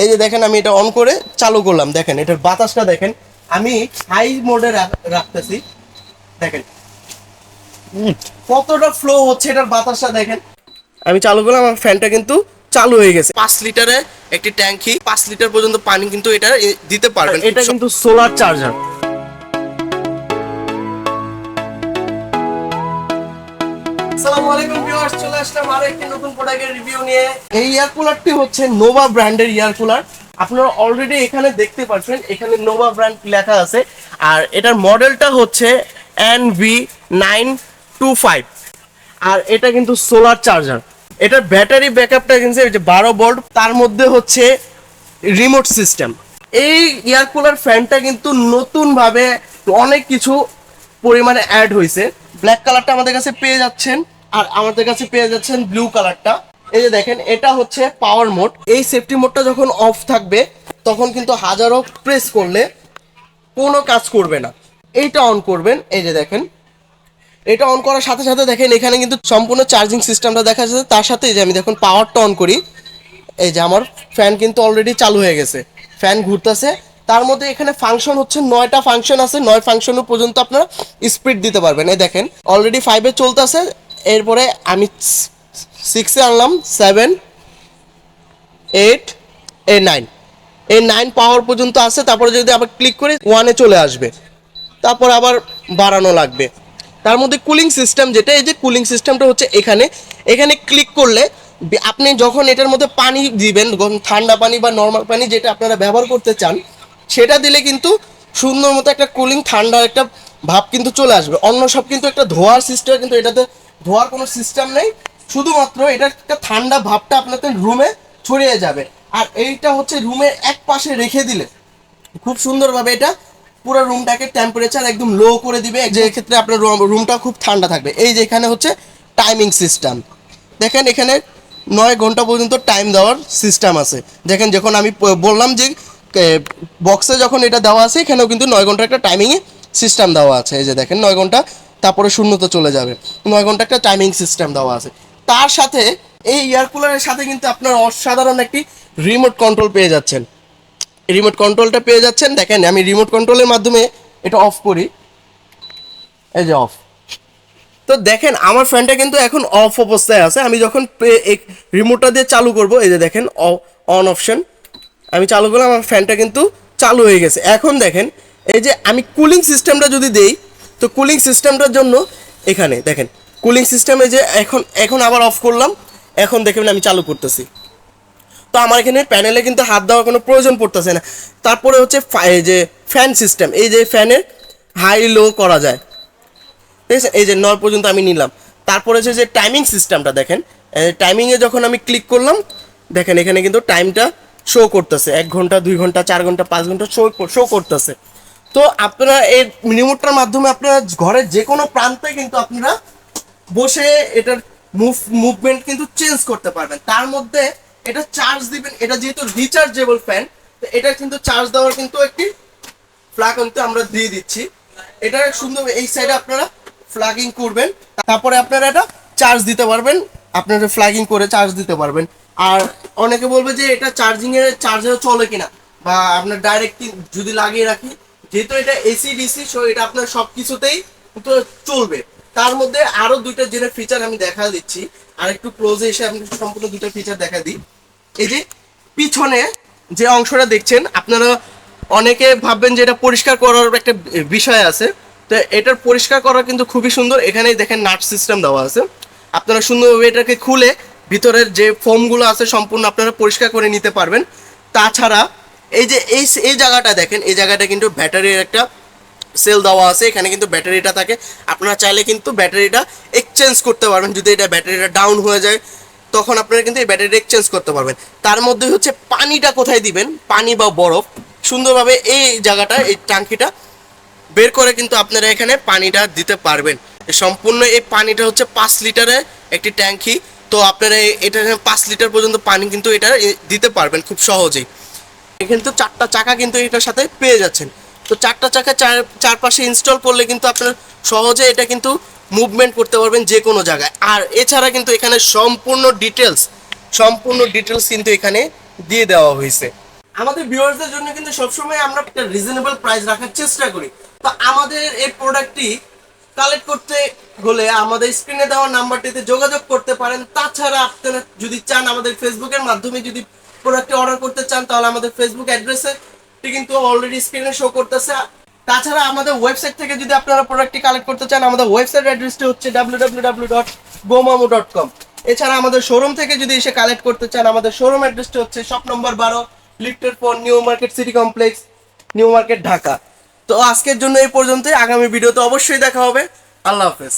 এই যে দেখেন আমি এটা অন করে চালু করলাম। দেখেন এটার বাতাসটা দেখেন। আমি হাই মোডে রাখতেছি। দেখেন। কতটা ফ্লো হচ্ছে এটার বাতাসটা দেখেন। আমি চালু করলাম আমার ফ্যানটা কিন্তু চালু হয়ে গেছে। পাঁচ লিটারে একটি ট্যাঙ্কি পাঁচ লিটার পর্যন্ত পানি কিন্তু এটা দিতে পারবেন। এটা কিন্তু সোলার চার্জার এখানে দেখতে এখানে নোভা ব্র্যান্ড লেখা আছে। আর এটার মডেলটা হচ্ছে N V nine two five আর এটা কিন্তু সোলার চার্জার এটার ব্যাটারি ব্যাকআপটা কিন্তু বারো ভোল্ট তার মধ্যে হচ্ছে রিমোট সিস্টেম এই এয়ার কুলার ফ্যানটা কিন্তু নতুনভাবে অনেক কিছু পরিমাণে অ্যাড হয়েছে ব্ল্যাক কালারটা আমাদের কাছে পেয়ে যাচ্ছেন। আর আমাদের কাছে পেয়ে যাচ্ছেন ব্লু কালারটা এই যে দেখেন, এটা হচ্ছে পাওয়ার মোড এই সেফটি মোডটা যখন অফ থাকবে, তখন কিন্তু হাজারো প্রেস করলে কোনো কাজ করবে না। এইটা অন করবেন, এই যে দেখেন। এটা অন করার সাথে সাথে দেখেন, এখানে কিন্তু সম্পূর্ণ চার্জিং সিস্টেমটা দেখা যাচ্ছে। তার সাথে যে আমি দেখুন পাওয়ারটা অন করি। এই যে আমার ফ্যান কিন্তু অলরেডি চালু হয়ে গেছে। ফ্যান ঘুরতেছে। তার মধ্যে এখানে ফাংশন হচ্ছে নয়টা ফাংশন আছে। নয় ফাংশন পর্যন্ত আপনারা স্পিড দিতে পারবেন। এই দেখেন অলরেডি ফাইভে চলতেছে। এরপরে আমি সিক্সে আনলাম সেভেন এইট এ নাইন এই নাইন পাওয়ার পর্যন্ত আছে, তারপরে যদি আবার ক্লিক করে ওয়ানে চলে আসবে। তারপর আবার বাড়ানো লাগবে। তার মধ্যে কুলিং সিস্টেম যেটা, এই যে কুলিং সিস্টেমটা হচ্ছে এখানে। এখানে ক্লিক করলে আপনি যখন এটার মধ্যে পানি দিবেন ঠান্ডা পানি বা নর্মাল পানি যেটা আপনারা ব্যবহার করতে চান, সেটা দিলে কিন্তু সুন্দর মতো একটা কুলিং ঠান্ডার একটা ভাব কিন্তু চলে আসবে। অন্য সব কিন্তু একটা ধোয়ার সিস্টেম কিন্তু এটাতে ধোয়ার কোনো সিস্টেম নেই। শুধুমাত্র এটা একটা ঠান্ডা ভাবটা আপনাদের রুমে ছড়িয়ে যাবে। আর এইটা হচ্ছে রুমের এক পাশে রেখে দিলে। খুব সুন্দরভাবে এটা পুরো রুমটাকে টেম্পারেচার একদম লো করে দিবে। যে ক্ষেত্রে আপনার রুমটা খুব ঠান্ডা থাকবে। এই যে এখানে হচ্ছে টাইমিং সিস্টেম দেখেন এখানে নয় ঘণ্টা পর্যন্ত টাইম দেওয়ার সিস্টেম আছে। দেখেন যখন আমি বললাম যে বক্সে যখন এটা দেওয়া আছে, এখানেও কিন্তু নয় ঘণ্টা একটা টাইমিংয়ে সিস্টেম দেওয়া আছে। এই যে দেখেন নয় ঘণ্টা তারপরে শূন্যতে চলে যাবে। নয় ঘণ্টা একটা টাইমিং সিস্টেম দেওয়া আছে। তার সাথে এই এয়ার কুলারের সাথে কিন্তু আপনার অসাধারণ একটি রিমোট কন্ট্রোল পেয়ে যাচ্ছেন। রিমোট কন্ট্রোলটা পেয়ে যাচ্ছেন। দেখেন, আমি রিমোট কন্ট্রোলের মাধ্যমে এটা অফ করি। এই যে অফ তো দেখেন, আমার ফ্যানটা কিন্তু এখন অফ অবস্থায় আছে। আমি যখন রিমোটটা দিয়ে চালু করব, এই যে দেখেন অন অপশন আমি চালু করলাম, আমার ফ্যানটা কিন্তু চালু হয়ে গেছে। এখন দেখেন, এই যে আমি কুলিং সিস্টেমটা যদি দেই তো কুলিং সিস্টেমটার জন্য এখানে, দেখেন কুলিং সিস্টেমে যে এখন এখন আবার অফ করলাম, এখন দেখবেন আমি চালু করতেছি। তো আমার এখানে প্যানেলে কিন্তু হাত দেওয়ার কোনো প্রয়োজন পড়তেছে না। তারপরে হচ্ছে যে ফ্যান সিস্টেম এই যে ফ্যানের হাই লো করা যায়। ঠিক আছে? এই যে নয় পর্যন্ত আমি নিলাম। তারপরে হচ্ছে যে টাইমিং সিস্টেমটা দেখেন টাইমিংয়ে যখন আমি ক্লিক করলাম, দেখেন এখানে কিন্তু টাইমটা শো করতেছে। এক ঘণ্টা, দুই ঘণ্টা, চার ঘণ্টা, পাঁচ ঘণ্টা শো শো করতেছে। তো আপনারা এই রিমোটটার মাধ্যমে আপনারা ঘরের যে কোনো প্রান্তে কিন্তু আপনারা বসে এটার মুভ মুভমেন্ট কিন্তু চেঞ্জ করতে পারবেন। তার মধ্যে এটা চার্জ দিবেন, এটা যেহেতু রিচার্জেবল ফ্যান তো এটা কিন্তু চার্জ দেওয়ার কিন্তু একটি ফ্ল্যাগ কিন্তু আমরা দিয়ে দিচ্ছি। এটা সুন্দর এই সাইডে আপনারা ফ্ল্যাগিং করবেন, তারপরে আপনারা এটা চার্জ দিতে পারবেন, আপনারা ফ্ল্যাগিং করে চার্জ দিতে পারবেন। আর অনেকে বলবে যে এটা চার্জিং এর চার্জার চলে কিনা, বা আপনার ডাইরেক্ট যদি লাগিয়ে রাখি যেহেতু এটা এসি ডিসি সো এটা আপনার সব কিছুতেই চলবে। তার মধ্যে আরও দুইটা যেটা ফিচার আমি দেখা দিচ্ছি, আর একটু ক্লোজে এসে আমি সম্পূর্ণ দুইটা ফিচার দেখা দিই। এই যে পিছনে যে অংশটা দেখছেন, আপনারা অনেকে ভাববেন যে এটা পরিষ্কার করার একটা বিষয় আছে। তো এটার পরিষ্কার করা কিন্তু খুবই সুন্দর। এখানে দেখেন নাট সিস্টেম দেওয়া আছে। আপনারা সুন্দরভাবে এটাকে খুলে ভিতরের যে ফোমগুলো আছে সম্পূর্ণ আপনারা পরিষ্কার করে নিতে পারবেন। তাছাড়া এই যে এই এই জায়গাটা দেখেন, এই জায়গাটা কিন্তু ব্যাটারির একটা সেল দেওয়া আছে, এখানে কিন্তু ব্যাটারিটা থাকে। আপনারা চাইলে কিন্তু ব্যাটারিটা এক্সচেঞ্জ করতে পারবেন। যদি এটা ব্যাটারিটা ডাউন হয়ে যায়, তখন আপনারা কিন্তু এই ব্যাটারিটা এক্সচেঞ্জ করতে পারবেন। তার মধ্যে হচ্ছে পানিটা কোথায় দিবেন? পানি বা বরফ। সুন্দরভাবে এই জায়গাটা, এই ট্যাঙ্কিটা বের করে কিন্তু আপনারা এখানে পানিটা দিতে পারবেন। সম্পূর্ণ এই পানিটা হচ্ছে পাঁচ লিটারের একটি ট্যাঙ্কি। তো আপনারা এটা পাঁচ লিটার পর্যন্ত পানি কিন্তু এটা দিতে পারবেন খুব সহজেই। এখানে তো চারটা চাকা কিন্তু এটার সাথে পেয়ে যাচ্ছেন। তো চারটা চাকা চার, চারপাশে ইনস্টল করলে কিন্তু আপনার সহজে এটা কিন্তু মুভমেন্ট করতে পারবেন যে কোনো জায়গায়। আর এছাড়া কিন্তু এখানে সম্পূর্ণ ডিটেলস সম্পূর্ণ ডিটেলস কিন্তু এখানে দিয়ে দেওয়া হয়েছে। আমাদের ভিউয়ার্সদের জন্য কিন্তু সবসময় আমরা একটা রিজনেবল প্রাইস রাখার চেষ্টা করি। তো আমাদের এই প্রোডাক্টটি কালেক্ট করতে হলে আমাদের স্ক্রিনে দেওয়া নাম্বারটিতে যোগাযোগ করতে পারেন। তাছাড়া আপনারা যদি চান আমাদের ফেসবুকের মাধ্যমে যদি প্রোডাক্টটি অর্ডার করতে চান, তাহলে আমাদের ফেসবুক অ্যাড্রেসে কিন্তু অলরেডি স্ক্রিনে শো করতেছে। তাছাড়া আমাদের ওয়েবসাইট থেকে যদি আপনারা প্রোডাক্টটি কালেক্ট করতে চান, আমাদের ওয়েবসাইট অ্যাড্রেসটি হচ্ছে ডাব্লিউ ডট কম এছাড়া আমাদের শোরুম থেকে যদি এসে কালেক্ট করতে চান, আমাদের শোরুম অ্যাড্রেসটি হচ্ছে শপ নম্বর বারো লিফটের four new market city complex new market Dhaka তো আজকের জন্য এই পর্যন্তই। আগামী ভিডিওতে অবশ্যই দেখা হবে। আল্লাহ হাফেজ।